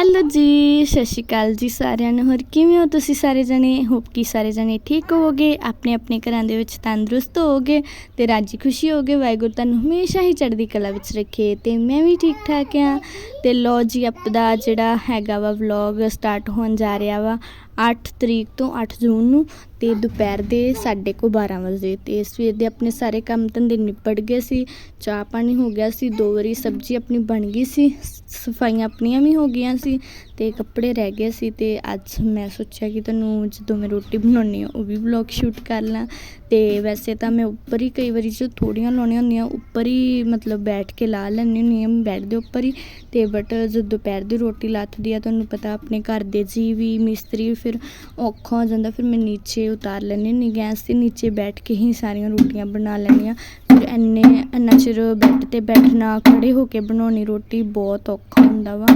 Hello ਜੀ, ਸਤਿ ਸ਼੍ਰੀ ਅਕਾਲ ਜੀ ਸਾਰਿਆਂ ਨੂੰ। ਹੋਰ ਕਿਵੇਂ ਹੋ ਤੁਸੀਂ ਸਾਰੇ ਜਣੇ? ਹੋਪ ਕਿ ਸਾਰੇ ਜਣੇ ਠੀਕ ਹੋਵੋਗੇ। ਆਪਣੇ ਆਪਣੇ ਘਰਾਂ ਦੇ ਵਿੱਚ ਤੰਦਰੁਸਤ ਹੋਵੋਗੇ ਤੇ ਰਾਜੀ ਖੁਸ਼ੀ ਹੋਵੋਗੇ। ਵਾਹਿਗੁਰੂ ਤੁਹਾਨੂੰ ਹਮੇਸ਼ਾ ਹੀ ਚੜ੍ਹਦੀ ਕਲਾ ਵਿੱਚ ਰੱਖੇ ਤੇ ਮੈਂ ਵੀ ਠੀਕ ਠਾਕ ਆ ਤੇ ਲੋ ਜੀ, ਆਪਦਾ ਜਿਹੜਾ ਹੈਗਾ ਵਾ ਵਲੌਗ ਸਟਾਰਟ ਹੋਣ ਜਾ ਰਿਹਾ ਵਾ। ਅੱਠ ਤਰੀਕ ਤੋਂ ਅੱਠ ਜੂਨ ਨੂੰ ਅਤੇ ਦੁਪਹਿਰ ਦੇ 12:30 ਵਜੇ ਅਤੇ ਸਵੇਰ ਦੇ ਆਪਣੇ ਸਾਰੇ ਕੰਮ ਧੰਦੇ ਨਿਪਟ ਗਏ ਸੀ, ਚਾਹ ਪਾਣੀ ਹੋ ਗਿਆ ਸੀ, ਦੋ ਵਾਰੀ ਸਬਜ਼ੀ ਆਪਣੀ ਬਣ ਗਈ ਸੀ ਸਫਾਈਆਂ ਆਪਣੀਆਂ ਵੀ ਹੋ ਗਈਆਂ ਸੀ ਅਤੇ ਕੱਪੜੇ ਰਹਿ ਗਏ ਸੀ ਅਤੇ ਅੱਜ ਮੈਂ ਸੋਚਿਆ ਕਿ ਤੁਹਾਨੂੰ ਜਦੋਂ ਮੈਂ ਰੋਟੀ ਬਣਾਉਂਦੀ ਹਾਂ ਉਹ ਵੀ ਵਲੌਗ ਸ਼ੂਟ ਕਰ ਲਾਂ। ਅਤੇ ਵੈਸੇ ਤਾਂ ਮੈਂ ਉੱਪਰ ਹੀ ਕਈ ਵਾਰੀ ਜੋ ਥੋੜ੍ਹੀਆਂ ਲਾਉਣੀਆਂ ਹੁੰਦੀਆਂ, ਉੱਪਰ ਹੀ ਮਤਲਬ ਬੈਠ ਕੇ ਲਾ ਲੈਂਦੀ ਹੁੰਦੀ ਹਾਂ ਬੈੱਡ ਦੇ ਉੱਪਰ ਹੀ। ਅਤੇ ਬਟ ਜਦੋਂ ਦੁਪਹਿਰ ਦੀ ਰੋਟੀ ਲੱਥਦੀ ਆ ਤੁਹਾਨੂੰ ਪਤਾ ਆਪਣੇ ਘਰ ਦੇ ਜੀ ਵੀ ਮਿਸਤਰੀ ਫਿਰ ਔਖਾ ਹੋ ਜਾਂਦਾ, ਫਿਰ ਮੈਂ ਨੀਚੇ ਉਤਾਰ ਲੈਂਦੀ ਹੁੰਦੀ ਗੈਸ ਦੇ ਨੀਚੇ ਬੈਠ ਕੇ ਹੀ ਸਾਰੀਆਂ ਰੋਟੀਆਂ ਬਣਾ ਲੈਂਦੀ ਹਾਂ। ਫਿਰ ਇੰਨੇ, ਇੰਨਾ ਚਿਰ ਬੈੱਡ ਤੇ ਬੈਠਣਾ ਖੜੇ ਹੋ ਕੇ ਬਣਾਉਣੀ ਰੋਟੀ ਬਹੁਤ ਔਖਾ ਹੁੰਦਾ ਵਾ।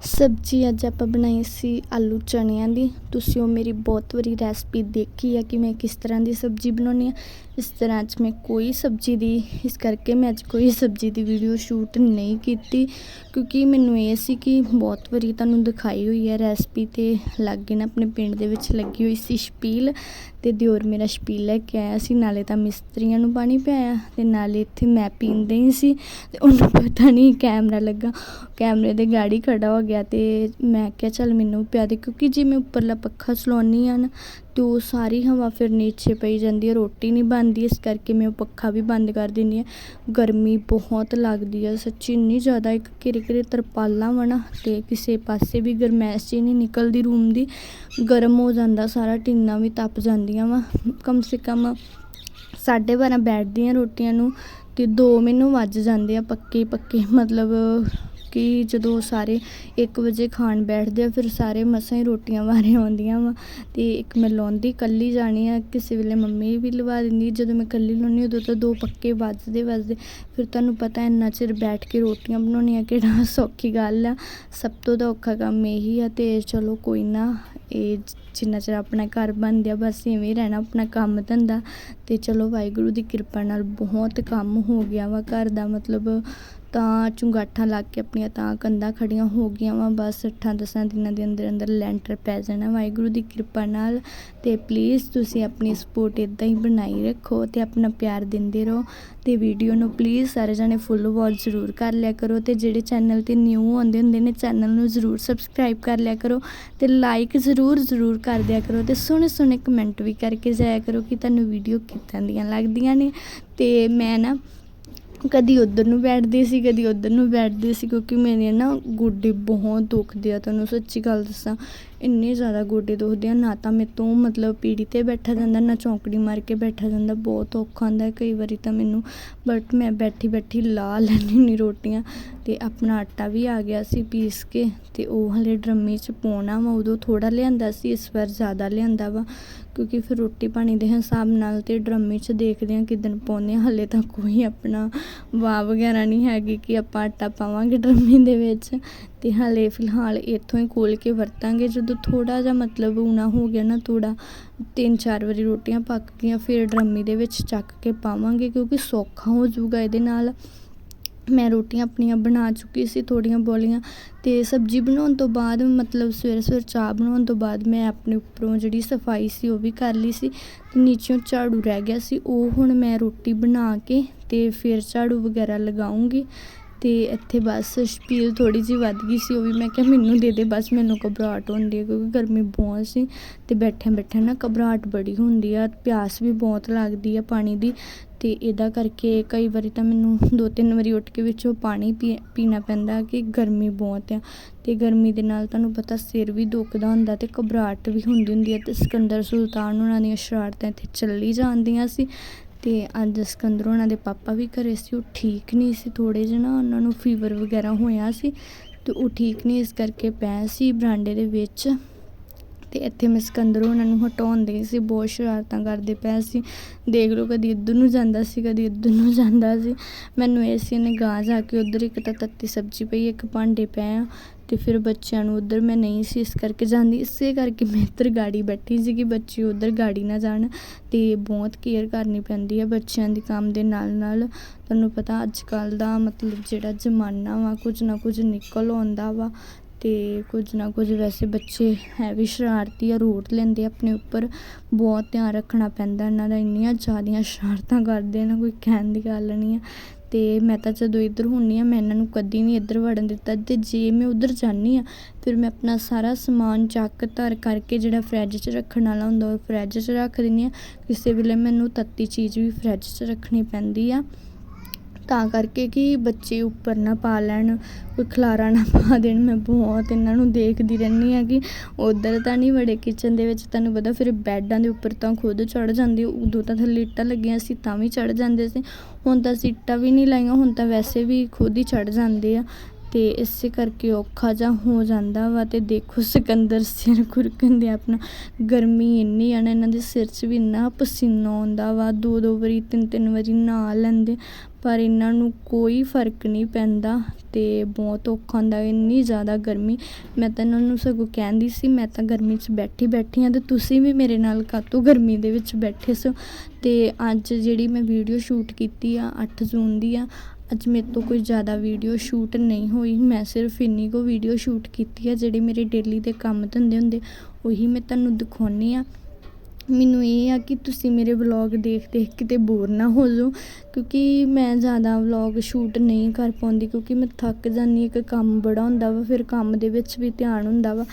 ਸਬਜ਼ੀ ਅੱਜ ਆਪਾਂ ਬਣਾਈ ਸੀ ਆਲੂ ਚਣਿਆਂ ਦੀ। ਤੁਸੀਂ ਉਹ ਮੇਰੀ ਬਹੁਤ ਵਾਰੀ ਰੈਸਪੀ ਦੇਖੀ ਹੈ ਕਿ ਮੈਂ ਕਿਸ ਤਰ੍ਹਾਂ ਦੀ ਸਬਜ਼ੀ ਬਣਾਉਣੀ ਆ। ਇਸ ਤਰ੍ਹਾਂ ਅੱਜ ਮੈਂ ਕੋਈ ਸਬਜ਼ੀ ਦੀ, ਇਸ ਕਰਕੇ ਮੈਂ ਅੱਜ ਕੋਈ ਸਬਜ਼ੀ ਦੀ ਵੀਡੀਓ ਸ਼ੂਟ ਨਹੀਂ ਕੀਤੀ। ਕਿਉਂਕਿ ਮੈਨੂੰ ਇਹ ਸੀ ਕਿ ਬਹੁਤ ਵਾਰੀ ਤੁਹਾਨੂੰ ਦਿਖਾਈ ਹੋਈ ਹੈ ਰੈਸਪੀ ਤੇ, ਲੱਗੇ ਨਾ ਆਪਣੇ ਪਿੰਡ ਦੇ ਵਿੱਚ ਲੱਗੀ ਹੋਈ ਸੀ ਸ਼ਪੀਲ। ਤੇ ਦਿਓਰ ਮੇਰਾ ਸ਼ਪੀਲ ਲੈ ਕੇ ਆਇਆ ਸੀ, ਨਾਲੇ ਤਾਂ ਮਿਸਤਰੀਆਂ ਨੂੰ ਪਾਣੀ ਪਿਆਇਆ ਤੇ ਨਾਲੇ ਇੱਥੇ ਮੈਂ ਪੀਂਦੇ ਹੀ ਸੀ ਤੇ ਉਹਨੂੰ ਪਤਾ ਨਹੀਂ ਕੈਮਰਾ ਲੱਗਾ, ਕੈਮਰੇ ਦੇ ਗਾੜੀ ਖੜਾ ਹੋ ਗਿਆ ਤੇ ਮੈਂ ਕਿਹਾ ਚੱਲ ਮੈਨੂੰ ਪਿਆ ਦੇ, ਕਿਉਂਕਿ ਜੇ ਮੈਂ ਉੱਪਰਲਾ ਪੱਖਾ ਚਲਾਉਣੀ ਆ ਨਾ ਅਤੇ ਉਹ ਸਾਰੀ ਹਵਾ ਫਿਰ ਨੀਚੇ ਪਈ ਜਾਂਦੀ ਹੈ, ਰੋਟੀ ਨਹੀਂ ਬਣਦੀ, ਇਸ ਕਰਕੇ ਮੈਂ ਉਹ ਪੱਖਾ ਵੀ ਬੰਦ ਕਰ ਦਿੰਦੀ ਹਾਂ। ਗਰਮੀ ਬਹੁਤ ਲੱਗਦੀ ਹੈ ਸੱਚੀ ਇੰਨੀ ਜ਼ਿਆਦਾ ਇੱਕ ਘਿਰੇ ਘਿਰੇ ਤਰਪਾਲਾਂ ਵਾ ਨਾ ਅਤੇ ਕਿਸੇ ਪਾਸੇ ਵੀ ਗਰਮੈਸ਼ ਹੀ ਨਹੀਂ ਨਿਕਲਦੀ ਰੂਮ ਦੀ, ਗਰਮ ਹੋ ਜਾਂਦਾ, ਸਾਰਾ ਟਿੰਨਾਂ ਵੀ ਤਪ ਜਾਂਦੀਆਂ ਵਾ। ਕਮ ਸੇ ਕਮ ਸਾਢੇ ਬਾਰਾਂ ਬੈਠਦੀਆਂ ਰੋਟੀਆਂ ਨੂੰ ਅਤੇ ਦੋ ਮੈਨੂੰ ਵੱਜ ਜਾਂਦੇ ਆ ਪੱਕੇ ਪੱਕੇ, ਮਤਲਬ ਕਿ ਜਦੋਂ ਸਾਰੇ 1 ਵਜੇ ਖਾਣ ਬੈਠਦੇ ਆ, ਫਿਰ ਸਾਰੇ ਮਸਾਂ ਹੀ ਰੋਟੀਆਂ ਵਾਰੇ ਆਉਂਦੀਆਂ ਵਾ। ਤੇ ਇੱਕ ਮੈਂ ਲਾਉਂਦੀ ਕੱਲੀ ਜਾਣੀ ਆ, ਕਿਸੇ ਵੇਲੇ ਮੰਮੀ ਵੀ ਲਵਾ ਦਿੰਦੀ। ਜਦੋਂ ਮੈਂ ਕੱਲੀ ਲਾਉਂਦੀ ਉਦੋਂ ਤਾਂ ਦੋ ਪੱਕੇ ਵੱਜਦੇ ਵੱਜਦੇ। ਫਿਰ ਤੁਹਾਨੂੰ ਪਤਾ ਇੰਨਾ ਚਿਰ ਬੈਠ ਕੇ ਰੋਟੀਆਂ ਬਣਾਉਣੀਆਂ ਕਿਹੜਾ ਸੌਖੀ ਗੱਲ ਆ। ਸਭ ਤੋਂ ਤਾਂ ਔਖਾ ਕੰਮ ਇਹੀ ਆ ਤੇ ਚਲੋ ਕੋਈ ਨਾ, ਇਹ ਜਿੰਨਾ ਚਿਰ ਆਪਣਾ ਘਰ ਬਣਦਿਆ ਬਸ ਇਵੇਂ ਰਹਿਣਾ ਆਪਣਾ ਕੰਮ ਧੰਦਾ। ਤੇ ਚਲੋ ਵਾਹਿਗੁਰੂ ਦੀ ਕਿਰਪਾ ਨਾਲ ਬਹੁਤ ਕੰਮ ਹੋ ਗਿਆ ਵਾ ਘਰ ਦਾ। ਮਤਲਬ ਤਾਂ ਚੁੰਗਾਠਾਂ ਲੱਗ ਕੇ ਆਪਣੀਆਂ ਤਾਂ ਕੰਧਾਂ ਖੜੀਆਂ ਹੋ ਗਈਆਂ ਵਾ। ਬਸ 8-10 ਦਿਨਾਂ ਦੇ ਅੰਦਰ ਅੰਦਰ ਲੈਂਟਰ ਪੈ ਜਾਣਾ। ਵਾਹਿਗੁਰੂ ਦੀ ਕਿਰਪਾ ਨਾਲ ਤੇ ਪਲੀਜ਼ ਤੁਸੀਂ ਆਪਣੀ ਸਪੋਰਟ ਇਦਾਂ ਹੀ ਬਣਾਈ ਰੱਖੋ ਤੇ ਆਪਣਾ ਪਿਆਰ ਦਿੰਦੇ ਰਹੋ ਤੇ ਵੀਡੀਓ ਨੂੰ ਪਲੀਜ਼ ਸਾਰੇ ਜਣੇ ਫੁੱਲ ਵਾਚ ਜ਼ਰੂਰ ਕਰ ਲਿਆ ਕਰੋ ਤੇ ਜਿਹੜੇ ਚੈਨਲ ਤੇ ਨਿਊ ਆਉਂਦੇ ਹੁੰਦੇ ਨੇ ਚੈਨਲ ਨੂੰ ਜ਼ਰੂਰ ਸਬਸਕ੍ਰਾਈਬ ਕਰ ਲਿਆ ਕਰੋ ਤੇ ਲਾਈਕ ਜ਼ਰੂਰ ਜ਼ਰੂਰ ਕਰ ਦਿਆ ਕਰੋ ਤੇ ਸੋਹਣੇ ਸੋਹਣੇ ਕਮੈਂਟ ਵੀ ਕਰਕੇ ਜਾਇਆ ਕਰੋ ਕਿ ਤੁਹਾਨੂੰ ਵੀਡੀਓ ਕਿੱਦਾਂ ਦੀਆਂ ਲੱਗਦੀਆਂ ਨੇ। ਤੇ ਮੈਂ ਨਾ ਕਦੀ ਉਧਰ ਨੂੰ ਬੈਠਦੇ ਸੀ, ਕਦੀ ਉਧਰ ਨੂੰ ਬੈਠਦੇ ਸੀ ਕਿਉਂਕਿ ਮੇਰੇ ਨਾ ਗੋਡੇ ਬਹੁਤ ਦੁਖਦੇ ਆ, ਤੁਹਾਨੂੰ ਸੱਚੀ ਗੱਲ ਦੱਸਾਂ। ਇੰਨੇ ਜ਼ਿਆਦਾ ਗੋਡੇ ਦੁਖਦੇ ਆ, ਨਾ ਤਾਂ ਮੇਰੇ ਤੋਂ ਮਤਲਬ ਪੀੜੀ ਤੇ ਬੈਠਾ ਜਾਂਦਾ, ਨਾ ਚੌਂਕੜੀ ਮਾਰ ਕੇ ਬੈਠਾ ਜਾਂਦਾ, ਬਹੁਤ ਔਖਾ ਹੁੰਦਾ ਕਈ ਵਾਰੀ ਤਾਂ ਮੈਨੂੰ। ਬਟ ਮੈਂ ਬੈਠੀ ਬੈਠੀ ਲਾ ਲੈਣੀ ਨਹੀਂ ਰੋਟੀਆਂ ਤੇ ਆਪਣਾ ਆਟਾ ਵੀ ਆ ਗਿਆ ਸੀ ਪੀਸ ਕੇ ਤੇ ਉਹ ਹਲੇ ਡਰਮੀ 'ਚ ਪਾਉਣਾ ਵਾ, ਉਦੋਂ ਥੋੜਾ ਲਿਆਂਦਾ ਸੀ, ਇਸ ਵਾਰ ਜ਼ਿਆਦਾ ਲਿਆਂਦਾ ਵਾ। ਕਿਉਂਕਿ ਫਿਰ ਰੋਟੀ ਪਾਣੀ ਦੇ ਹਿਸਾਬ ਨਾਲ ਅਤੇ ਡਰਮੀ 'ਚ ਦੇਖਦੇ ਹਾਂ ਕਿੱਦਣ ਪਾਉਂਦੇ ਹਾਂ। ਹਾਲੇ ਤਾਂ ਕੋਈ ਆਪਣਾ ਵਾਹ ਵਗੈਰਾ ਨਹੀਂ ਹੈਗੀ ਕਿ ਆਪਾਂ ਆਟਾ ਪਾਵਾਂਗੇ ਡਰਮੀ ਦੇ ਵਿੱਚ। ਅਤੇ ਹਾਲੇ ਫਿਲਹਾਲ ਇੱਥੋਂ ਹੀ ਖੋਲ੍ਹ ਕੇ ਵਰਤਾਂਗੇ। ਜਦੋਂ ਥੋੜ੍ਹਾ ਜਿਹਾ ਮਤਲਬ ਊਣਾ ਹੋ ਗਿਆ ਨਾ ਥੋੜ੍ਹਾ, ਤਿੰਨ ਚਾਰ ਵਾਰੀ ਰੋਟੀਆਂ ਪੱਕ ਗਈਆਂ, ਫਿਰ ਡਰਮੀ ਦੇ ਵਿੱਚ ਚੱਕ ਕੇ ਪਾਵਾਂਗੇ ਕਿਉਂਕਿ ਸੌਖਾ ਹੋ ਜਾਊਗਾ ਇਹਦੇ ਨਾਲ। ਮੈਂ ਰੋਟੀਆਂ ਆਪਣੀਆਂ ਬਣਾ ਚੁੱਕੀ ਸੀ, ਥੋੜ੍ਹੀਆਂ ਬੋਲੀਆਂ ਅਤੇ ਸਬਜ਼ੀ ਬਣਾਉਣ ਤੋਂ ਬਾਅਦ, ਮਤਲਬ ਸਵੇਰੇ ਸਵੇਰੇ ਚਾਹ ਬਣਾਉਣ ਤੋਂ ਬਾਅਦ ਮੈਂ ਆਪਣੇ ਉੱਪਰੋਂ ਜਿਹੜੀ ਸਫ਼ਾਈ ਸੀ ਉਹ ਵੀ ਕਰ ਲਈ ਸੀ ਅਤੇ ਨੀਚੋਂ ਝਾੜੂ ਰਹਿ ਗਿਆ ਸੀ, ਉਹ ਹੁਣ ਮੈਂ ਰੋਟੀ ਬਣਾ ਕੇ ਅਤੇ ਫਿਰ ਝਾੜੂ ਵਗੈਰਾ ਲਗਾਉਂਗੀ ਅਤੇ ਇੱਥੇ ਬਸ ਸ਼ਪੀਲ ਥੋੜ੍ਹੀ ਜਿਹੀ ਵੱਧ ਗਈ ਸੀ, ਉਹ ਵੀ ਮੈਂ ਕਿਹਾ ਮੈਨੂੰ ਦੇ ਦੇ, ਬਸ ਮੈਨੂੰ ਘਬਰਾਹਟ ਹੁੰਦੀ ਹੈ ਕਿਉਂਕਿ ਗਰਮੀ ਬਹੁਤ ਸੀ ਅਤੇ ਬੈਠਿਆਂ ਬੈਠਿਆਂ ਨਾ ਘਬਰਾਹਟ ਬੜੀ ਹੁੰਦੀ ਆ, ਪਿਆਸ ਵੀ ਬਹੁਤ ਲੱਗਦੀ ਆ ਪਾਣੀ ਦੀ ਅਤੇ ਇਹਦਾ ਕਰਕੇ ਕਈ ਵਾਰੀ ਤਾਂ ਮੈਨੂੰ ਦੋ ਤਿੰਨ ਵਾਰੀ ਉੱਠ ਕੇ ਵਿੱਚੋਂ ਪਾਣੀ ਪੀ- ਪੀਣਾ ਪੈਂਦਾ ਕਿ ਗਰਮੀ ਬਹੁਤ ਆ। ਅਤੇ ਗਰਮੀ ਦੇ ਨਾਲ ਤੁਹਾਨੂੰ ਪਤਾ ਸਿਰ ਵੀ ਦੁਖਦਾ ਹੁੰਦਾ ਅਤੇ ਘਬਰਾਹਟ ਵੀ ਹੁੰਦੀ ਹੁੰਦੀ ਹੈ ਅਤੇ ਸਿਕੰਦਰ ਸੁਲਤਾਨ ਉਹਨਾਂ ਦੀਆਂ ਸ਼ਰਾਰਤਾਂ ਇੱਥੇ ਚੱਲੀ ਜਾਂਦੀਆਂ ਸੀ ਅਤੇ ਅੱਜ ਸਿਕੰਦਰ ਉਹਨਾਂ ਦੇ ਪਾਪਾ ਵੀ ਘਰੇ ਸੀ, ਉਹ ਠੀਕ ਨਹੀਂ ਸੀ, ਥੋੜ੍ਹੇ ਜਿਹੇ ਨਾ ਉਹਨਾਂ ਨੂੰ ਫੀਵਰ ਵਗੈਰਾ ਹੋਇਆ ਸੀ ਅਤੇ ਉਹ ਠੀਕ ਨਹੀਂ ਇਸ ਕਰਕੇ ਪੈ ਸੀ ਬਰਾਂਡੇ ਦੇ ਵਿੱਚ। ਤੇ ਇੱਥੇ ਮੈਂ ਸਿਕੰਦਰ ਉਹਨਾਂ ਨੂੰ ਹਟਾਉਂਦੇ ਸੀ, ਬਹੁਤ ਸ਼ਰਾਰਤਾਂ ਕਰਦੇ ਪਏ ਸੀ। ਦੇਖ ਲਓ, ਕਦੀ ਇੱਧਰ ਨੂੰ ਜਾਂਦਾ ਸੀ, ਕਦੀ ਇੱਧਰ ਨੂੰ ਜਾਂਦਾ ਸੀ। ਮੈਨੂੰ ਇਹ ਸੀ ਨੇ ਗਾਂ ਜਾ ਕੇ ਉੱਧਰ ਇੱਕ ਤਾਂ ਤੱਤੀ ਸਬਜ਼ੀ ਪਈ, ਇੱਕ ਭਾਂਡੇ ਪਏ ਆ ਤੇ ਫਿਰ ਬੱਚਿਆਂ ਨੂੰ ਉਧਰ ਮੈਂ ਨਹੀਂ ਸੀ, ਇਸ ਕਰਕੇ ਜਾਂਦੀ। ਇਸੇ ਕਰਕੇ ਮੈਂ ਇੱਧਰ ਗਾੜੀ ਬੈਠੀ ਸੀ ਕਿ ਬੱਚੇ ਉਧਰ ਗਾੜੀ ਨਾ ਜਾਣ ਤੇ ਬਹੁਤ ਕੇਅਰ ਕਰਨੀ ਪੈਂਦੀ ਹੈ ਬੱਚਿਆਂ ਦੇ ਕੰਮ ਦੇ ਨਾਲ ਨਾਲ। ਤੁਹਾਨੂੰ ਪਤਾ ਅੱਜ ਕੱਲ ਦਾ ਮਤਲਬ ਜਿਹੜਾ ਜ਼ਮਾਨਾ ਵਾ, ਕੁਝ ਨਾ ਕੁਝ ਨਿਕਲ ਆਉਂਦਾ ਵਾ। ਅਤੇ ਕੁਝ ਨਾ ਕੁਝ ਵੈਸੇ ਬੱਚੇ ਹੈ ਵੀ ਸ਼ਰਾਰਤੀ ਆ ਰੋਟ ਲੈਂਦੇ ਆਪਣੇ ਉੱਪਰ ਬਹੁਤ ਧਿਆਨ ਰੱਖਣਾ ਪੈਂਦਾ, ਇਹਨਾਂ ਦਾ ਇੰਨੀਆਂ ਜ਼ਿਆਦੀਆਂ ਸ਼ਰਾਰਤਾਂ ਕਰਦੇ ਨਾ ਕੋਈ ਕਹਿਣ ਦੀ ਗੱਲ ਨਹੀਂ ਆ। ਅਤੇ ਮੈਂ ਤਾਂ ਜਦੋਂ ਇੱਧਰ ਹੁੰਦੀ ਹਾਂ ਮੈਂ ਇਹਨਾਂ ਨੂੰ ਕਦੀ ਨਹੀਂ ਇੱਧਰ ਵੜਨ ਦਿੱਤਾ। ਅਤੇ ਜੇ ਮੈਂ ਉੱਧਰ ਜਾਂਦੀ ਹਾਂ ਫਿਰ ਮੈਂ ਆਪਣਾ ਸਾਰਾ ਸਮਾਨ ਚੱਕ ਧਰ ਕਰਕੇ ਜਿਹੜਾ ਫਰਿੱਜ 'ਚ ਰੱਖਣ ਵਾਲਾ ਹੁੰਦਾ, ਉਹ ਫਰਿੱਜ 'ਚ ਰੱਖ ਦਿੰਦੀ ਹਾਂ ਕਿਸੇ ਵੇਲੇ ਮੈਨੂੰ ਤੱਤੀ ਚੀਜ਼ ਵੀ ਫਰਿੱਜ 'ਚ ਰੱਖਣੀ ਪੈਂਦੀ ਆ। ਤਾਂ ਕਰਕੇ ਕਿ ਬੱਚੇ ਉੱਪਰ ਨਾ ਪਾ ਲੈਣ, ਕੋਈ ਖਲਾਰਾ ਨਾ ਪਾ ਦੇਣ। ਮੈਂ ਬਹੁਤ ਇਹਨਾਂ ਨੂੰ ਦੇਖਦੀ ਰਹਿੰਦੀ ਹਾਂ ਕਿ ਉਧਰ ਤਾਂ ਨਹੀਂ ਵੜੇ ਕਿਚਨ ਦੇ ਵਿੱਚ। ਤੁਹਾਨੂੰ ਪਤਾ ਫਿਰ ਬੈੱਡਾਂ ਦੇ ਉੱਪਰ ਤਾਂ ਖੁਦ ਚੜ ਜਾਂਦੇ ਉਦੋਂ ਤਾਂ ਥੱਲੇ ਇੱਟਾਂ ਲੱਗੀਆਂ ਸੀ, ਤਾਂ ਵੀ ਚੜ ਜਾਂਦੇ ਸੀ। ਹੁਣ ਤਾਂ ਸੀਟਾਂ ਵੀ ਨਹੀਂ ਲਾਈਆਂ, ਹੁਣ ਤਾਂ ਵੈਸੇ ਵੀ ਖੁਦ ਹੀ ਚੜ ਜਾਂਦੇ ਆ। ਅਤੇ ਇਸੇ ਕਰਕੇ ਔਖਾ ਜਿਹਾ ਹੋ ਜਾਂਦਾ ਵਾ ਅਤੇ ਦੇਖੋ ਸਿਕੰਦਰ ਸਿਰ ਖੁਰਕਣ ਆਪਣਾ ਗਰਮੀ ਇੰਨੀ ਆ ਨਾ, ਇਹਨਾਂ ਦੇ ਸਿਰ 'ਚ ਵੀ ਇੰਨਾ ਪਸੀਨਾ ਆਉਂਦਾ ਵਾ ਦੋ ਦੋ ਵਾਰੀ ਤਿੰਨ ਤਿੰਨ ਵਾਰੀ ਨਹਾ ਲੈਂਦੇ, ਪਰ ਇਹਨਾਂ ਨੂੰ ਕੋਈ ਫ਼ਰਕ ਨਹੀਂ ਪੈਂਦਾ ਅਤੇ ਬਹੁਤ ਔਖਾ ਹੁੰਦਾ, ਇੰਨੀ ਜ਼ਿਆਦਾ ਗਰਮੀ। ਮੈਂ ਤਾਂ ਇਹਨਾਂ ਨੂੰ ਸਗੋਂ ਕਹਿੰਦੀ ਸੀ, ਮੈਂ ਤਾਂ ਗਰਮੀ 'ਚ ਬੈਠੀ ਬੈਠੀ ਹਾਂ ਅਤੇ ਤੁਸੀਂ ਵੀ ਮੇਰੇ ਨਾਲ ਕਾਤੋਂ ਗਰਮੀ ਦੇ ਵਿੱਚ ਬੈਠੇ ਸੋ? ਅਤੇ ਅੱਜ ਜਿਹੜੀ ਮੈਂ ਵੀਡੀਓ ਸ਼ੂਟ ਕੀਤੀ ਆ ਅੱਠ ਜੂਨ ਦੀ ਆ ਅੱਜ ਮੇਰੇ ਤੋਂ ਕੋਈ ਜ਼ਿਆਦਾ ਵੀਡੀਓ ਸ਼ੂਟ ਨਹੀਂ ਹੋਈ। ਮੈਂ ਸਿਰਫ ਇੰਨੀ ਕੁ ਵੀਡੀਓ ਸ਼ੂਟ ਕੀਤੀ ਆ, ਜਿਹੜੇ ਮੇਰੇ ਡੇਲੀ ਦੇ ਕੰਮ ਧੰਦੇ ਹੁੰਦੇ, ਉਹੀ ਮੈਂ ਤੁਹਾਨੂੰ ਦਿਖਾਉਣੀ ਆ ਮੈਨੂੰ ਇਹ ਆ ਕਿ ਤੁਸੀਂ ਮੇਰੇ ਵਲੌਗ ਦੇਖ ਦੇਖ ਕਿਤੇ ਬੋਰ ਨਾ ਹੋ ਜਾਓ, ਕਿਉਂਕਿ ਮੈਂ ਜ਼ਿਆਦਾ ਵਲੌਗ ਸ਼ੂਟ ਨਹੀਂ ਕਰ ਪਾਉਂਦੀ, ਕਿਉਂਕਿ ਮੈਂ ਥੱਕ ਜਾਂਦੀ ਇੱਕ ਕੰਮ ਬੜਾ ਹੁੰਦਾ ਵਾ, ਫਿਰ ਕੰਮ ਦੇ ਵਿੱਚ ਵੀ ਧਿਆਨ ਹੁੰਦਾ ਵਾ।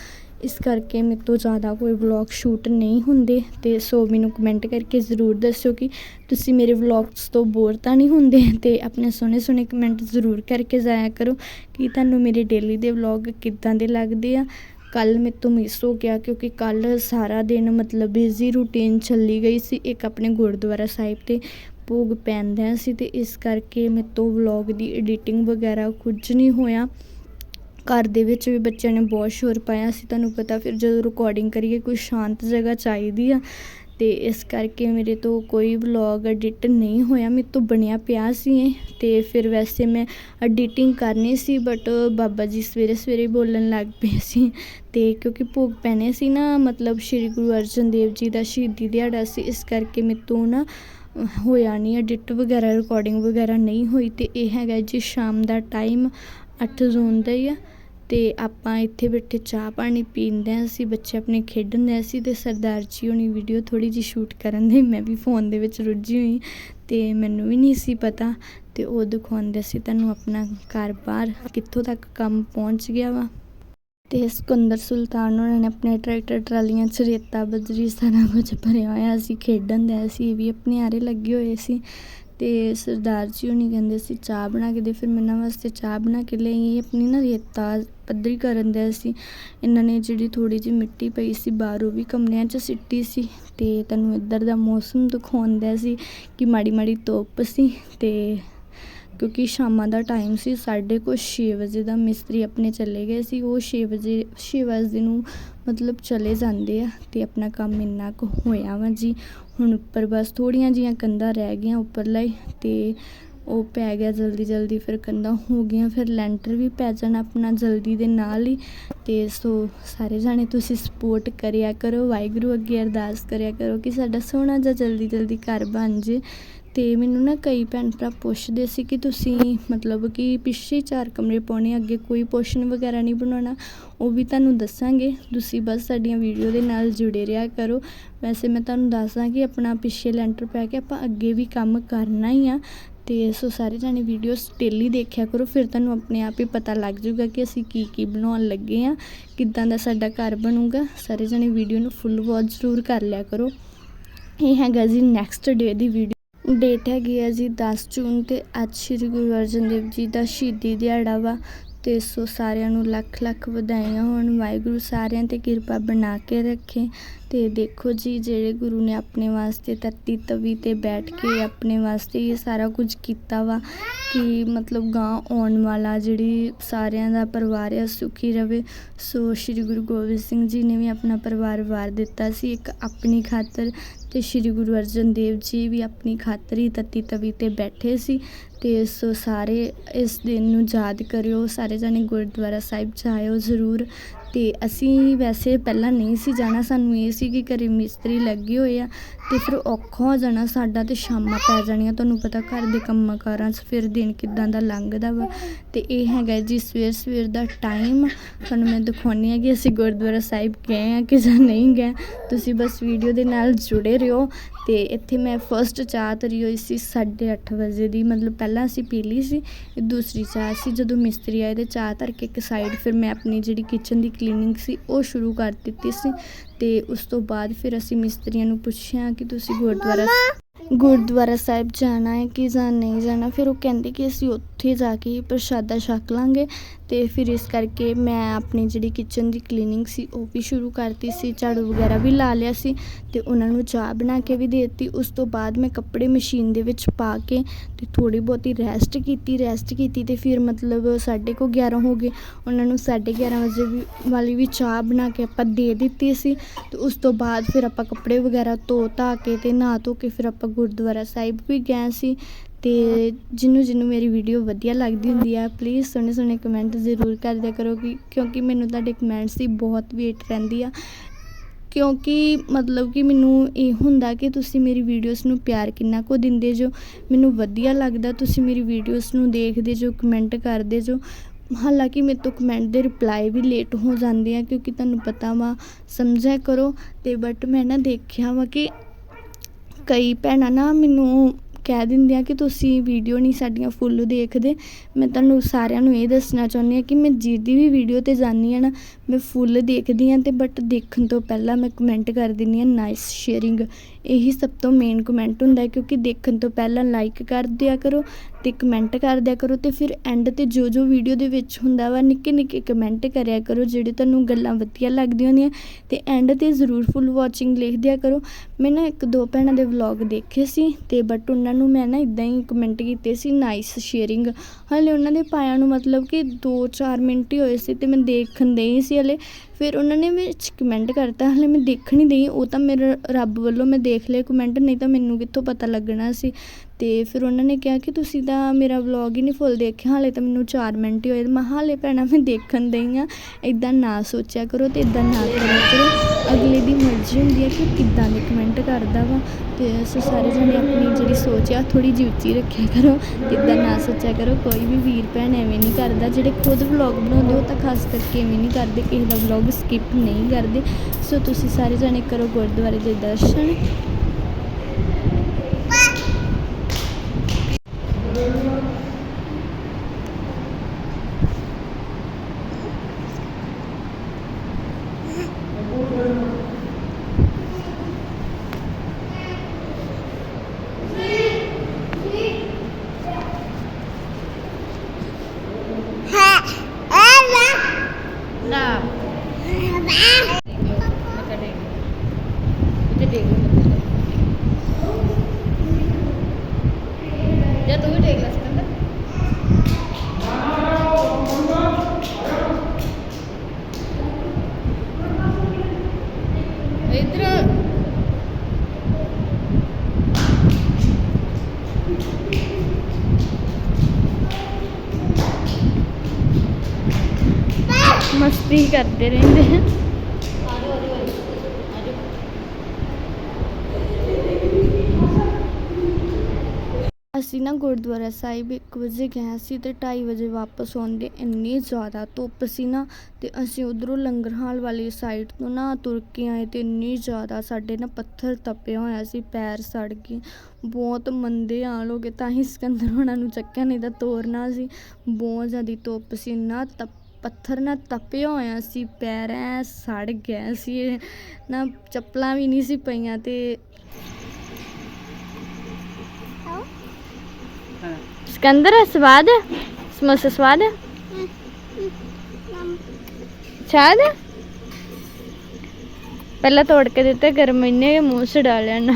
ਇਸ ਕਰਕੇ ਮੇਰੇ ਤੋਂ ਜ਼ਿਆਦਾ ਕੋਈ ਵਲੋਗ ਸ਼ੂਟ ਨਹੀਂ ਹੁੰਦੇ ਅਤੇ ਸੋ ਮੈਨੂੰ ਕਮੈਂਟ ਕਰਕੇ ਜ਼ਰੂਰ ਦੱਸਿਓ ਕਿ ਤੁਸੀਂ ਮੇਰੇ ਵਲੋਗਸ ਤੋਂ ਬੋਰ ਤਾਂ ਨਹੀਂ ਹੁੰਦੇ ਅਤੇ ਆਪਣੇ ਸੋਹਣੇ ਸੋਹਣੇ ਕਮੈਂਟ ਜ਼ਰੂਰ ਕਰਕੇ ਜਾਇਆ ਕਰੋ ਕਿ ਤੁਹਾਨੂੰ ਮੇਰੇ ਡੇਲੀ ਦੇ ਵਲੋਗ ਕਿੱਦਾਂ ਦੇ ਲੱਗਦੇ ਆ। ਕੱਲ ਮੇਰੇ ਤੋਂ ਮਿਸ ਹੋ ਗਿਆ ਕਿਉਂਕਿ ਕੱਲ ਸਾਰਾ ਦਿਨ ਮਤਲਬ ਬਿਜ਼ੀ ਰੂਟੀਨ ਚੱਲੀ ਗਈ ਸੀ। ਇੱਕ ਆਪਣੇ ਗੁਰਦੁਆਰਾ ਸਾਹਿਬ ਤੇ ਭੋਗ ਪੈਂਦਾ ਸੀ ਤੇ ਇਸ ਕਰਕੇ ਮੇਰੇ ਤੋਂ ਵਲੌਗ ਦੀ ਐਡੀਟਿੰਗ ਵਗੈਰਾ ਕੁਝ ਨਹੀਂ ਹੋਇਆ। ਘਰ ਦੇ ਵਿੱਚ ਵੀ ਬੱਚਿਆਂ ਨੇ ਬਹੁਤ ਸ਼ੋਰ ਪਾਇਆ। ਸੀ ਤੁਹਾਨੂੰ ਪਤਾ ਫਿਰ ਜਦੋਂ ਰਿਕਾਰਡਿੰਗ ਕਰੀਏ ਕੋਈ ਸ਼ਾਂਤ ਜਗ੍ਹਾ ਚਾਹੀਦੀ ਆ। ਅਤੇ ਇਸ ਕਰਕੇ ਮੇਰੇ ਤੋਂ ਕੋਈ ਵਲੋਗ ਐਡਿਟ ਨਹੀਂ ਹੋਇਆ। ਮੇਰੇ ਤੋਂ ਬਣਿਆ ਪਿਆ ਸੀ ਇਹ। ਅਤੇ ਫਿਰ ਵੈਸੇ ਮੈਂ ਐਡੀਟਿੰਗ ਕਰਨੀ ਸੀ ਬਟ ਬਾਬਾ ਜੀ ਸਵੇਰੇ ਸਵੇਰੇ ਬੋਲਣ ਲੱਗ ਪਏ ਸੀ। ਅਤੇ ਕਿਉਂਕਿ ਭੋਗ ਪੈਣੇ ਸੀ ਨਾ, ਮਤਲਬ ਸ਼੍ਰੀ ਗੁਰੂ ਅਰਜਨ ਦੇਵ ਜੀ ਦਾ ਸ਼ਹੀਦੀ ਦਿਹਾੜਾ ਸੀ, ਇਸ ਕਰਕੇ ਮੇਰੇ ਤੋਂ ਨਾ ਹੋਇਆ ਨਹੀਂ। ਐਡਿਟ ਵਗੈਰਾ ਰਿਕਾਰਡਿੰਗ ਵਗੈਰਾ ਨਹੀਂ ਹੋਈ। ਅਤੇ ਇਹ ਹੈਗਾ ਜੀ ਸ਼ਾਮ ਦਾ ਟਾਈਮ 8 ਜੂਨ ਦਾ ਹੀ ਆ। ਅਤੇ ਆਪਾਂ ਇੱਥੇ ਬੈਠੇ ਚਾਹ ਪਾਣੀ ਪੀਂਦੇ ਸੀ ਬੱਚੇ ਆਪਣੇ ਖੇਡਣ ਦੇ ਸੀ ਅਤੇ ਸਰਦਾਰ ਜੀ ਹੋਣੀ ਵੀਡੀਓ ਥੋੜ੍ਹੀ ਜਿਹੀ ਸ਼ੂਟ ਕਰਨ ਦੇ, ਮੈਂ ਵੀ ਫੋਨ ਦੇ ਵਿੱਚ ਰੁੱਝੀ ਹੋਈ ਅਤੇ ਮੈਨੂੰ ਵੀ ਨਹੀਂ ਸੀ ਪਤਾ ਅਤੇ ਉਹ ਦਿਖਾਉਂਦੇ ਸੀ ਤੁਹਾਨੂੰ ਆਪਣਾ ਘਰ-ਬਾਰ ਕਿੱਥੋਂ ਤੱਕ ਕੰਮ ਪਹੁੰਚ ਗਿਆ ਵਾ। ਅਤੇ ਸਿਕੰਦਰ ਸੁਲਤਾਨ ਉਹਨਾਂ ਨੇ ਆਪਣੇ ਟਰੈਕਟਰ ਟਰਾਲੀਆਂ 'ਚ ਰੇਤਾ, ਬਜਰੀ ਸਾਰਾ ਕੁਝ ਭਰਿਆ ਹੋਇਆ ਸੀ, ਖੇਡਣ ਦੇ ਸੀ ਇਹ ਵੀ ਆਪਣੇ ਆਰੇ ਲੱਗੇ ਹੋਏ ਸੀ। ਤੇ ਸਰਦਾਰ ਜੀ ਹੁਣੀ ਕਹਿੰਦੇ ਸੀ ਚਾਹ ਬਣਾ ਕੇ ਦੇ, ਫਿਰ ਮੈਂ ਇਹਨਾਂ ਵਾਸਤੇ ਚਾਹ ਬਣਾ ਕੇ ਲਈ ਆਪਣੀ ਨਾ ਰੇਤਾ ਪੱਧਰੀ ਕਰਨ ਦੇ ਸੀ। ਇਹਨਾਂ ਨੇ ਜਿਹੜੀ ਥੋੜੀ ਜਿਹੀ ਮਿੱਟੀ ਪਈ ਸੀ ਬਾਹਰੋਂ ਵੀ ਕਮਰਿਆਂ 'ਚ ਸਿੱਟੀ ਸੀ ਤੇ ਤੈਨੂੰ ਇੱਧਰ ਦਾ ਮੌਸਮ ਦਿਖਾਉਂਦਾ ਸੀ ਕਿ ਮਾੜੀ ਮਾੜੀ ਧੁੱਪ ਸੀ ਤੇ ਕਿਉਂਕਿ ਸ਼ਾਮਾਂ ਦਾ ਟਾਈਮ ਸੀ, ਸਾਢੇ ਕੁ ਛੇ ਵਜੇ ਦਾ ਮਿਸਤਰੀ ਆਪਣੇ ਚਲੇ ਗਏ ਸੀ, ਉਹ 6 ਵਜੇ 6 ਵਜੇ ਨੂੰ ਮਤਲਬ ਚਲੇ ਜਾਂਦੇ ਆ ਅਤੇ ਆਪਣਾ ਕੰਮ ਇੰਨਾ ਕੁ ਹੋਇਆ ਵਾ ਜੀ। ਹੁਣ ਉੱਪਰ ਬਸ ਥੋੜ੍ਹੀਆਂ ਜਿਹੀਆਂ ਕੰਧਾਂ ਰਹਿ ਗਈਆਂ ਉੱਪਰਲਾ ਹੀ ਅਤੇ ਉਹ ਪੈ ਗਿਆ ਜਲਦੀ ਜਲਦੀ, ਫਿਰ ਕੰਧਾਂ ਹੋ ਗਈਆਂ, ਫਿਰ ਲੈਂਟਰ ਵੀ ਪੈ ਜਾਣਾ ਆਪਣਾ ਜਲਦੀ ਦੇ ਨਾਲ ਹੀ। ਅਤੇ ਸੋ ਸਾਰੇ ਜਾਣੇ ਤੁਸੀਂ ਸਪੋਰਟ ਕਰਿਆ ਕਰੋ, ਵਾਹਿਗੁਰੂ ਅੱਗੇ ਅਰਦਾਸ ਕਰਿਆ ਕਰੋ ਕਿ ਸਾਡਾ ਸੋਹਣਾ ਜਿਹਾ ਜਲਦੀ ਜਲਦੀ ਘਰ ਬਣ ਜੇ। ਅਤੇ ਮੈਨੂੰ ਨਾ ਕਈ ਭੈਣ ਭਰਾ ਪੁੱਛਦੇ ਸੀ ਕਿ ਤੁਸੀਂ ਮਤਲਬ ਕਿ ਪਿੱਛੇ ਚਾਰ ਕਮਰੇ ਪਾਉਣੇ, ਅੱਗੇ ਕੋਈ ਪੋਰਸ਼ਨ ਵਗੈਰਾ ਨਹੀਂ ਬਣਾਉਣਾ, ਉਹ ਵੀ ਤੁਹਾਨੂੰ ਦੱਸਾਂਗੇ। ਤੁਸੀਂ ਬਸ ਸਾਡੀਆਂ ਵੀਡੀਓ ਦੇ ਨਾਲ ਜੁੜੇ ਰਿਹਾ ਕਰੋ। ਵੈਸੇ ਮੈਂ ਤੁਹਾਨੂੰ ਦੱਸਦਾ ਕਿ ਆਪਣਾ ਪਿੱਛੇ ਲੈਂਟਰ ਪੈ ਕੇ ਆਪਾਂ ਅੱਗੇ ਵੀ ਕੰਮ ਕਰਨਾ ਹੀ ਆ। ਅਤੇ ਸੋ ਸਾਰੇ ਜਾਣੇ ਵੀਡੀਓਸ ਡੇਲੀ ਦੇਖਿਆ ਕਰੋ, ਫਿਰ ਤੁਹਾਨੂੰ ਆਪਣੇ ਆਪ ਹੀ ਪਤਾ ਲੱਗ ਜਾਊਗਾ ਕਿ ਅਸੀਂ ਕੀ ਕੀ ਬਣਾਉਣ ਲੱਗੇ ਆ ਕਿੱਦਾਂ ਦਾ ਸਾਡਾ ਘਰ ਬਣੂਗਾ। ਸਾਰੇ ਜਾਣੇ ਵੀਡੀਓ ਨੂੰ ਫੁੱਲ ਵਾਚ ਜ਼ਰੂਰ ਕਰ ਲਿਆ ਕਰੋ। ਇਹ ਹੈਗਾ ਜੀ ਨੈਕਸਟ ਡੇ ਦੀ ਵੀਡੀਓ ਡੇਟ ਹੈਗੀ ਹੈ ਜੀ 10 ਜੂਨ ਤੇ ਅੱਜ ਸ਼੍ਰੀ ਗੁਰੂ ਅਰਜਨ ਦੇਵ ਜੀ ਦਾ ਸ਼ਹੀਦੀ ਦਿਹਾੜਾ ਵਾ। ਤੇ ਸੋ ਸਾਰਿਆਂ ਨੂੰ ਲੱਖ ਲੱਖ ਵਧਾਈਆਂ ਹੋਣ। ਵਾਹਿਗੁਰੂ ਸਾਰਿਆਂ ਤੇ ਕਿਰਪਾ ਬਣਾ ਕੇ ਰੱਖੇ। ਤੇ ਦੇਖੋ ਜੀ, ਜਿਹੜੇ ਗੁਰੂ ਨੇ ਆਪਣੇ ਵਾਸਤੇ ਤੱਤੀ ਤਵੀ ਤੇ ਬੈਠ ਕੇ ਆਪਣੇ ਵਾਸਤੇ ਇਹ ਸਾਰਾ ਕੁਝ ਕੀਤਾ ਵਾ, ਕਿ ਮਤਲਬ ਗਾਂ ਆਉਣ ਵਾਲਾ ਜਿਹੜੀ ਸਾਰਿਆਂ ਦਾ ਪਰਿਵਾਰ ਆ, ਸੁਖੀ ਰਵੇ। ਸੋ ਸ਼੍ਰੀ ਗੁਰੂ ਗੋਬਿੰਦ ਸਿੰਘ ਜੀ ਨੇ ਵੀ ਆਪਣਾ ਪਰਿਵਾਰ ਵਾਰ ਦਿੱਤਾ ਸੀ, ਇੱਕ ਆਪਣੀ ਖਾਤਰ। ਤੇ ਸ਼੍ਰੀ ਗੁਰੂ ਅਰਜਨ ਦੇਵ ਜੀ ਵੀ ਆਪਣੀ ਖਾਤਰ ਹੀ ਤੱਤੀ ਤਵੀ ਤੇ ਬੈਠੇ ਸੀ। ਤੇ ਸੋ ਸਾਰੇ ਇਸ ਦਿਨ ਨੂੰ ਯਾਦ ਕਰਿਓ, ਸਾਰੇ ਜਾਣੇ ਗੁਰਦੁਆਰਾ ਸਾਹਿਬ ਜਾਇਓ ਜ਼ਰੂਰ। ਅਤੇ ਅਸੀਂ ਵੈਸੇ ਪਹਿਲਾਂ ਨਹੀਂ ਸੀ ਜਾਣਾ, ਸਾਨੂੰ ਇਹ ਸੀ ਕਿ ਘਰੇ ਮਿਸਤਰੀ ਲੱਗੇ ਹੋਏ ਆ ਅਤੇ ਫਿਰ ਔਖਾ ਹੋ ਜਾਣਾ ਸਾਡਾ ਤੇ ਸ਼ਾਮਾਂ ਪੈ ਜਾਣੀਆਂ, ਤੁਹਾਨੂੰ ਪਤਾ ਘਰ ਦੇ ਕੰਮਾਂ ਕਾਰਾਂ 'ਚ ਫਿਰ ਦਿਨ ਕਿੱਦਾਂ ਦਾ ਲੰਘਦਾ ਵਾ। ਅਤੇ ਇਹ ਹੈਗਾ ਜੀ ਸਵੇਰ ਸਵੇਰ ਦਾ ਟਾਈਮ। ਤੁਹਾਨੂੰ ਮੈਂ ਦਿਖਾਉਂਦੀ ਹਾਂ ਕਿ ਅਸੀਂ ਗੁਰਦੁਆਰਾ ਸਾਹਿਬ ਗਏ ਆ ਕਿ ਜਾਂ ਨਹੀਂ ਗਏ। ਤੁਸੀਂ ਬਸ ਵੀਡੀਓ ਦੇ ਨਾਲ ਜੁੜੇ ਰਹੋ ਅਤੇ ਇੱਥੇ ਮੈਂ ਫਸਟ ਚਾਹ ਤਰੀ ਹੋਈ ਸੀ 8:30 ਵਜੇ ਦੀ, ਮਤਲਬ ਪਹਿਲਾਂ ਅਸੀਂ ਪੀ ਲਈ ਸੀ ਦੂਸਰੀ ਚਾਹ ਸੀ। ਜਦੋਂ ਮਿਸਤਰੀ ਆਏ ਤੇ ਚਾਹ ਧਰ ਕੇ ਇੱਕ ਸਾਈਡ ਫਿਰ ਮੈਂ ਆਪਣੀ ਜਿਹੜੀ ਕਿਚਨ ਦੀ ਕਲੀਨਿੰਗ ਸੀ ਉਹ ਸ਼ੁਰੂ ਕਰ ਦਿੱਤੀ ਸੀ। ਤੇ ਉਸ ਤੋਂ ਬਾਅਦ ਫਿਰ ਅਸੀਂ ਮਿਸਤਰੀਆਂ ਨੂੰ ਪੁੱਛਿਆ ਕਿ ਤੁਸੀਂ ਗੁਰਦੁਆਰਾ ਗੁਰਦੁਆਰਾ ਸਾਹਿਬ ਜਾਣਾ ਹੈ ਕਿ ਜਾਂ ਨਹੀਂ ਜਾਣਾ, ਫਿਰ ਉਹ ਕਹਿੰਦੇ ਕਿ ਅਸੀਂ ਉੱਥੇ ਜਾ ਕੇ ਹੀ ਪ੍ਰਸ਼ਾਦਾ ਛਕ ਲਾਂਗੇ ਤੇ ਫਿਰ ਇਸ ਕਰਕੇ ਮੈਂ ਆਪਣੀ ਜਿਹੜੀ ਕਿਚਨ ਦੀ ਕਲੀਨਿੰਗ ਸੀ, ਉਹ ਵੀ ਸ਼ੁਰੂ ਕਰਤੀ ਸੀ, ਝਾੜੂ ਵਗੈਰਾ ਵੀ ਲਾ ਲਿਆ ਸੀ ਤੇ ਉਹਨਾਂ ਨੂੰ ਚਾਹ ਬਣਾ ਕੇ ਵੀ ਦੇ ਦਿੱਤੀ। ਉਸ ਤੋਂ ਬਾਅਦ ਮੈਂ ਕੱਪੜੇ ਮਸ਼ੀਨ ਦੇ ਵਿੱਚ ਪਾ ਕੇ ਤੇ ਥੋੜੀ ਬਹੁਤੀ ਰੈਸਟ ਕੀਤੀ ਰੈਸਟ ਕੀਤੀ ਤੇ ਫਿਰ ਮਤਲਬ ਸਾਢੇ ਕੋ 11 ਹੋ ਗਏ। ਉਹਨਾਂ ਨੂੰ 11:30 ਵਜੇ ਵੀ ਵਾਲੀ ਵੀ ਚਾਹ ਬਣਾ ਕੇ ਆਪਾਂ ਦੇ ਦਿੱਤੀ ਸੀ। ਤੇ ਉਸ ਤੋਂ ਬਾਅਦ ਫਿਰ ਆਪਾਂ ਕੱਪੜੇ ਵਗੈਰਾ ਧੋ ਧਾ ਕੇ ਤੇ ਨਹਾ ਧੋ ਕੇ ਫਿਰ ਆਪਾਂ ਗੁਰਦੁਆਰਾ ਸਾਹਿਬ ਵੀ ਗਏ ਸੀ ਤੇ ਜਿਹਨੂੰ ਜਿਹਨੂੰ ਮੇਰੀ ਵੀਡੀਓ ਵਧੀਆ ਲੱਗਦੀ ਹੁੰਦੀ ਆ ਪਲੀਜ਼ ਸੋਹਣੇ ਸੋਹਣੇ ਕਮੈਂਟ ਜ਼ਰੂਰ ਕਰ ਦਿਆ ਕਰੋ ਕਿ ਕਿਉਂਕਿ ਮੈਨੂੰ ਤੁਹਾਡੇ ਕਮੈਂਟਸ ਦੀ ਬਹੁਤ ਵੇਟ ਰਹਿੰਦੀ ਆ। ਕਿਉਂਕਿ ਮਤਲਬ ਕਿ ਮੈਨੂੰ ਇਹ ਹੁੰਦਾ ਕਿ ਤੁਸੀਂ ਮੇਰੀ ਵੀਡੀਓਜ਼ ਨੂੰ ਪਿਆਰ ਕਿੰਨਾ ਕੁ ਦਿੰਦੇ ਜੋ, ਮੈਨੂੰ ਵਧੀਆ ਲੱਗਦਾ ਤੁਸੀਂ ਮੇਰੀ ਵੀਡੀਓਜ਼ ਨੂੰ ਦੇਖਦੇ ਜੋ ਕਮੈਂਟ ਕਰਦੇ ਜੋ। ਹਾਲਾਂਕਿ ਮੇਰੇ ਤੋਂ ਕਮੈਂਟ ਦੇ ਰਿਪਲਾਈ ਵੀ ਲੇਟ ਹੋ ਜਾਂਦੇ ਆ, ਕਿਉਂਕਿ ਤੁਹਾਨੂੰ ਪਤਾ ਵਾ, ਸਮਝਿਆ ਕਰੋ। ਤੇ ਬਟ ਮੈਂ ਨਾ ਦੇਖਿਆ ਵਾ ਕਿ ਕਈ ਭੈਣਾਂ ਨਾ ਮੈਨੂੰ ਕਹਿ ਦਿੰਦੀਆਂ ਕਿ ਤੁਸੀਂ ਵੀਡੀਓ ਨਹੀਂ ਸਾਡੀਆਂ ਫੁੱਲ ਦੇਖਦੇ। ਮੈਂ ਤੁਹਾਨੂੰ ਸਾਰਿਆਂ ਨੂੰ ਇਹ ਦੱਸਣਾ ਚਾਹੁੰਦੀ ਹਾਂ ਕਿ ਮੈਂ ਜਿਹਦੀ ਵੀ ਵੀਡੀਓ ਤੇ ਜਾਂਦੀ ਹਾਂ ਨਾ, ਮੈਂ ਫੁੱਲ ਦੇਖਦੀ ਹਾਂ ਤੇ ਬਟ ਦੇਖਣ ਤੋਂ ਪਹਿਲਾਂ ਮੈਂ ਕਮੈਂਟ ਕਰ ਦਿੰਦੀ ਹਾਂ ਨਾਈਸ ਸ਼ੇਅਰਿੰਗ ਇਹੀ ਸਭ ਤੋਂ ਮੇਨ ਕਮੈਂਟ ਹੁੰਦਾ ਕਿਉਂਕਿ ਦੇਖਣ ਤੋਂ ਪਹਿਲਾਂ ਲਾਈਕ ਕਰ ਦਿਆ ਕਰੋ ਅਤੇ ਕਮੈਂਟ ਕਰ ਦਿਆ ਕਰੋ ਅਤੇ ਫਿਰ ਐਂਡ ਤੇ ਜੋ ਜੋ ਵੀਡੀਓ ਦੇ ਵਿੱਚ ਹੁੰਦਾ ਵਾ ਨਿੱਕੇ ਨਿੱਕੇ ਕਮੈਂਟ ਕਰਿਆ ਕਰੋ ਜਿਹੜੇ ਤੁਹਾਨੂੰ ਗੱਲਾਂ ਵਧੀਆ ਲੱਗਦੀਆਂ ਹੁੰਦੀਆਂ ਅਤੇ ਐਂਡ ਤੇ ਜ਼ਰੂਰ ਫੁੱਲ ਵਾਚਿੰਗ ਲਿਖ ਦਿਆ ਕਰੋ। ਮੈਂ ਨਾ ਇੱਕ ਦੋ ਭੈਣਾਂ ਦੇ ਵਲੌਗ ਦੇਖੇ ਸੀ ਅਤੇ ਬਟ ਉਹਨਾਂ ਨੂੰ ਮੈਂ ਨਾ ਇਦਾਂ ਹੀ ਕਮੈਂਟ ਕੀਤੇ ਸੀ ਨਾਈਸ ਸ਼ੇਅਰਿੰਗ ਹਲੇ ਉਹਨਾਂ ਦੇ ਪਾਇਆਂ ਨੂੰ ਮਤਲਬ ਕਿ 2-4 ਮਿੰਟ ਹੀ ਹੋਏ ਸੀ ਅਤੇ ਮੈਂ ਦੇਖਣ ਦੇ ਹੀ ਸੀ ਹਲੇ। ਫਿਰ ਉਹਨਾਂ ਨੇ ਵਿੱਚ ਕਮੈਂਟ ਕਰਤਾ, ਹਲੇ ਮੈਂ ਦੇਖਣ ਹੀ ਦਈ ਉਹ ਤਾਂ ਮੇਰੇ ਰੱਬ ਵੱਲੋਂ ਮੈਂ ਦੇਖ ਲਿਆ ਕਮੈਂਟ ਨਹੀਂ ਤਾਂ ਮੈਨੂੰ ਕਿੱਥੋਂ ਪਤਾ ਲੱਗਣਾ ਸੀ। ਤੇ ਫਿਰ ਉਹਨਾਂ ਨੇ ਕਿਹਾ ਕਿ ਤੁਸੀਂ ਤਾਂ ਮੇਰਾ ਵਲੌਗ ਹੀ ਨਹੀਂ ਫੁੱਲ ਦੇਖਿਆ, ਹਾਲੇ ਤਾਂ ਮੈਨੂੰ 4 ਮਿੰਟ ਹੀ ਹੋਏ। ਮੈਂ ਕਿਹਾ, ਹਾਲੇ ਭੈਣਾ, ਮੈਂ ਦੇਖਣ ਦਈ ਆ ਇਦਾਂ ਨਾ ਸੋਚਿਆ ਕਰੋ ਤੇ ਇਦਾਂ ਨਾ ਕਰਿਆ ਕਰੋ। ਅਗਲੇ ਦੀ ਮਰਜ਼ੀ ਹੁੰਦੀ ਹੈ ਕਿ ਕਿੱਦਾਂ ਦੇ ਕਮੈਂਟ ਕਰਦਾ ਵਾ। ਤੇ ਸੋ ਸਾਰੇ ਜਣੇ ਆਪਣੀ ਜਿਹੜੀ ਸੋਚ ਆ ਥੋੜੀ ਜਿਹੀ ਉੱਚੀ ਰੱਖਿਆ ਕਰੋ। ਇਦਾਂ ਨਾ ਸੋਚਿਆ ਕਰੋ, ਕੋਈ ਵੀ ਵੀਰ, ਭੈਣ ਐਵੇਂ ਨਹੀਂ ਕਰਦਾ। ਜਿਹੜੇ ਖੁਦ ਵਲੌਗ ਬਣਾਉਂਦੇ, ਉਹ ਤਾਂ ਖਾਸ ਕਰਕੇ ਐਵੇਂ ਨਹੀਂ ਕਰਦੇ। ਕਿਸੇ ਦਾ ਵਲੌਗ ਸਕਿਪ ਨਹੀਂ ਕਰਦੇ। ਸੋ ਤੁਸੀਂ ਸਾਰੇ ਜਣੇ ਕਰੋ ਗੁਰਦੁਆਰੇ ਦੇ ਦਰਸ਼ਨ ਨਾ ਮੱਥਾ ਟੇਕ ਤੇ ਟੇਕ ਮੱਥਾ ਜਾ ਤੂੰ ਵੀ ਟੇਕ ਲੈ ਸਿਕੰਦਰ ਇਧਰ ਮਸਤੀ ਕਰਦੇ ਰਹਿੰਦੇ ਆ ਅਸੀਂ ਨਾ ਗੁਰਦੁਆਰਾ ਸਾਹਿਬ 1 ਵਜੇ ਗਏ ਸੀ ਅਤੇ ਢਾਈ ਵਜੇ ਵਾਪਸ ਆਉਂਦੇ ਇੰਨੀ ਜ਼ਿਆਦਾ ਧੁੱਪ ਸੀ ਨਾ ਅਤੇ ਅਸੀਂ ਉੱਧਰੋਂ ਲੰਗਰ ਹਾਲ ਵਾਲੀ ਸਾਈਡ ਤੋਂ ਨਾ ਤੁਰ ਕੇ ਆਏ ਅਤੇ ਇੰਨੀ ਜ਼ਿਆਦਾ ਸਾਡੇ ਨਾ ਪੱਥਰ ਤਪਿਆ ਹੋਇਆ ਸੀ, ਪੈਰ ਸੜ ਗਏ। ਬਹੁਤ ਮੰਦੇ ਹਾਲ ਹੋ ਗਏ, ਤਾਂ ਹੀ ਸਿਕੰਦਰ ਹੋਣਾ ਨੂੰ ਚੱਕਿਆ ਨਹੀਂ ਤਾਂ ਤੋਰਨਾ ਸੀ। ਬਹੁਤ ਜ਼ਿਆਦਾ ਧੁੱਪ ਸੀ ਨਾ ਤਪ, ਪੱਥਰ ਨਾ ਤਪਿਆ ਹੋਇਆ ਸੀ, ਪੈਰ ਐ ਸੜ ਗਿਆ ਸੀ ਨਾ ਚੱਪਲਾਂ ਵੀ ਨਹੀਂ ਸੀ ਪਈਆਂ ਤੇ ਸਿਕੰਦਰ ਸਵਾਦ ਹੈ? ਸਮੋਸਾ ਸਵਾਦ ਸਵਾਦ ਪਹਿਲਾਂ ਤੋੜ ਕੇ ਦਿੱਤੇ, ਗਰਮ ਇੰਨੇ ਮੂੰਹ ਚ ਡਾਲਿਆ ਨਾ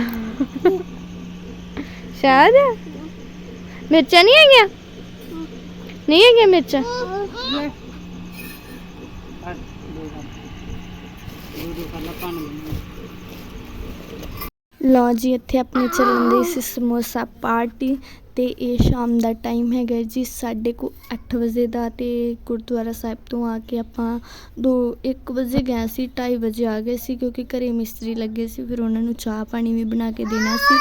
ਸਵਾਦ ਮਿਰਚਾਂ ਨਹੀਂ ਹੈਗੀਆਂ? ਨਹੀਂ ਹੈਗੀਆਂ ਮਿਰਚਾਂ? ਲਓ ਜੀ, ਇੱਥੇ ਆਪਣੀ ਚੱਲਣ ਦੀ ਸੀ ਸਮੋਸਾ ਪਾਰਟੀ ਅਤੇ ਇਹ ਸ਼ਾਮ ਦਾ ਟਾਈਮ ਹੈਗਾ ਜੀ ਸਾਢੇ ਕੁ ਅੱਠ ਵਜੇ ਦਾ ਅਤੇ ਗੁਰਦੁਆਰਾ ਸਾਹਿਬ ਤੋਂ ਆ ਕੇ ਆਪਾਂ ਦੋ, ਇੱਕ ਵਜੇ ਗਏ ਸੀ, ਢਾਈ ਵਜੇ ਆ ਗਏ ਸੀ ਕਿਉਂਕਿ ਘਰ ਮਿਸਤਰੀ ਲੱਗੇ ਸੀ, ਫਿਰ ਉਹਨਾਂ ਨੂੰ ਚਾਹ ਪਾਣੀ ਵੀ ਬਣਾ ਕੇ ਦੇਣਾ ਸੀ।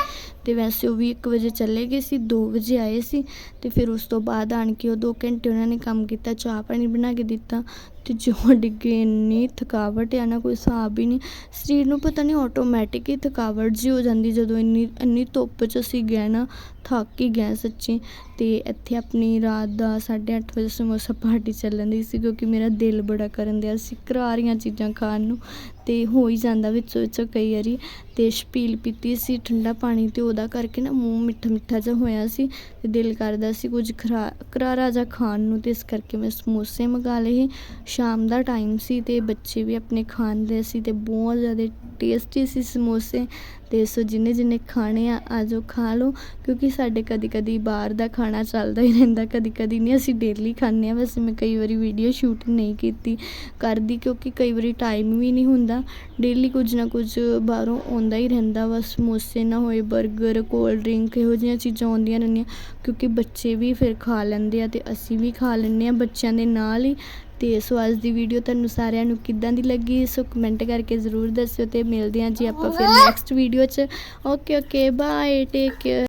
ਤੇ ਵੈਸੇ ਉਹ ਵੀ 1 ਵਜੇ ਚਲੇ ਗਏ ਸੀ 2 ਵਜੇ ਆਏ ਸੀ ਤੇ ਫਿਰ ਉਸ ਤੋਂ ਬਾਅਦ ਆਣ ਕੇ ਉਹ 2 ਘੰਟੇ ਉਹਨਾਂ ਨੇ ਕੰਮ ਕੀਤਾ, ਚਾਹ ਪਾਣੀ ਬਣਾ ਕੇ ਦਿੱਤਾ ਤੇ ਜੋ ਡਿੱਗੇ ਇੰਨੀ ਥਕਾਵਟ ਆ ਨਾ, ਕੋਈ ਹਿਸਾਬ ਹੀ ਨਹੀਂ। ਸਰੀਰ ਨੂੰ ਪਤਾ ਨਹੀਂ ਆਟੋਮੈਟਿਕ ਹੀ ਥਕਾਵਟ ਜੀ ਹੋ ਜਾਂਦੀ ਜਦੋਂ ਇੰਨੀ ਇੰਨੀ ਧੁੱਪ 'ਚ ਅਸੀਂ ਗਏ ਨਾ, ਥੱਕ ਹੀ ਗਏ ਸੱਚੀ। ਤੇ ਇੱਥੇ ਆਪਣੀ ਰਾਤ ਦਾ 8:30 ਵਜੇ ਸਮੋਸਾ ਪਾਰਟੀ ਚੱਲਣ ਦੀ ਸੀ ਕਿਉਂਕਿ ਮੇਰਾ ਦਿਲ ਬੜਾ ਕਰਨ ਦਿਆ ਸੀ, ਕਰਾਰੀਆਂ ਚੀਜ਼ਾਂ ਖਾਣ ਨੂੰ। ਅਤੇ ਹੋ ਹੀ ਜਾਂਦਾ ਵਿੱਚੋਂ ਵਿੱਚੋਂ ਕਈ ਵਾਰੀ ਅਤੇ ਛਪੀਲ ਪੀਤੀ ਸੀ ਠੰਡਾ ਪਾਣੀ ਅਤੇ ਉਹਦਾ ਕਰਕੇ ਨਾ ਮੂੰਹ ਮਿੱਠਾ ਮਿੱਠਾ ਜਿਹਾ ਹੋਇਆ ਸੀ। ਤੇ ਦਿਲ ਕਰਦਾ ਸੀ ਕੁਝ ਖਰਾ ਕਰਾਰਾ ਜਿਹਾ ਖਾਣ ਨੂੰ ਤੇ ਇਸ ਕਰਕੇ ਮੈਂ ਸਮੋਸੇ ਮੰਗਾ ਲਏ ਸੀ। ਸ਼ਾਮ ਦਾ ਟਾਈਮ ਸੀ ਤੇ ਬੱਚੇ ਵੀ ਆਪਣੇ ਖਾਂਦੇ ਸੀ ਤੇ ਬਹੁਤ ਜ਼ਿਆਦਾ ਟੇਸਟੀ ਸੀ ਸਮੋਸੇ। ਤੇ ਸੋ ਜਿੰਨੇ ਜਿੰਨੇ ਖਾਣੇ ਆ ਆਜੋ ਖਾ ਲਓ, ਕਿਉਂਕਿ ਸਾਡੇ ਕਦੀ ਕਦੀ ਬਾਹਰ ਦਾ ਖਾਣਾ ਚੱਲਦਾ ਹੀ ਰਹਿੰਦਾ ਕਦੀ ਕਦੀ ਨਹੀਂ। ਅਸੀਂ ਡੇਲੀ ਖਾਂਦੇ ਆ, ਵੈਸੇ ਮੈਂ ਕਈ ਵਾਰੀ ਵੀਡੀਓ ਸ਼ੂਟ ਨਹੀਂ ਕੀਤੀ, ਕਰਦੀ ਕਿਉਂਕਿ ਕਈ ਵਾਰੀ ਟਾਈਮ ਵੀ ਨਹੀਂ ਹੁੰਦਾ। ਡੇਲੀ ਕੁਝ ਨਾ ਕੁਝ ਬਾਹਰੋਂ ਆਉਂਦਾ ਹੀ ਰਹਿੰਦਾ ਵਾ, ਸਮੋਸੇ ਨਾ ਹੋਏ 버ਗਰ ਕੋਲਡ ਡਰਿੰਕ ਇਹੋ ਜਿਹੀਆਂ ਚੀਜ਼ਾਂ ਆਉਂਦੀਆਂ ਰਹਿੰਦੀਆਂ। ਕਿਉਂਕਿ ਬੱਚੇ ਵੀ ਫਿਰ ਖਾ ਲੈਂਦੇ ਆ ਅਤੇ ਅਸੀਂ ਵੀ ਖਾ ਲੈਂਦੇ ਹਾਂ ਬੱਚਿਆਂ ਦੇ ਨਾਲ ਹੀ। ਅਤੇ ਸੋ ਅੱਜ ਦੀ ਵੀਡੀਓ ਤੁਹਾਨੂੰ ਸਾਰਿਆਂ ਨੂੰ ਕਿੱਦਾਂ ਦੀ ਲੱਗੀ, ਸੋ ਕਮੈਂਟ ਕਰਕੇ ਜ਼ਰੂਰ ਦੱਸਿਓ ਅਤੇ ਮਿਲਦੇ ਹਾਂ ਜੀ ਆਪਾਂ ਫਿਰ ਨੈਕਸਟ ਵੀਡੀਓ 'ਚ। Okay okay bye take care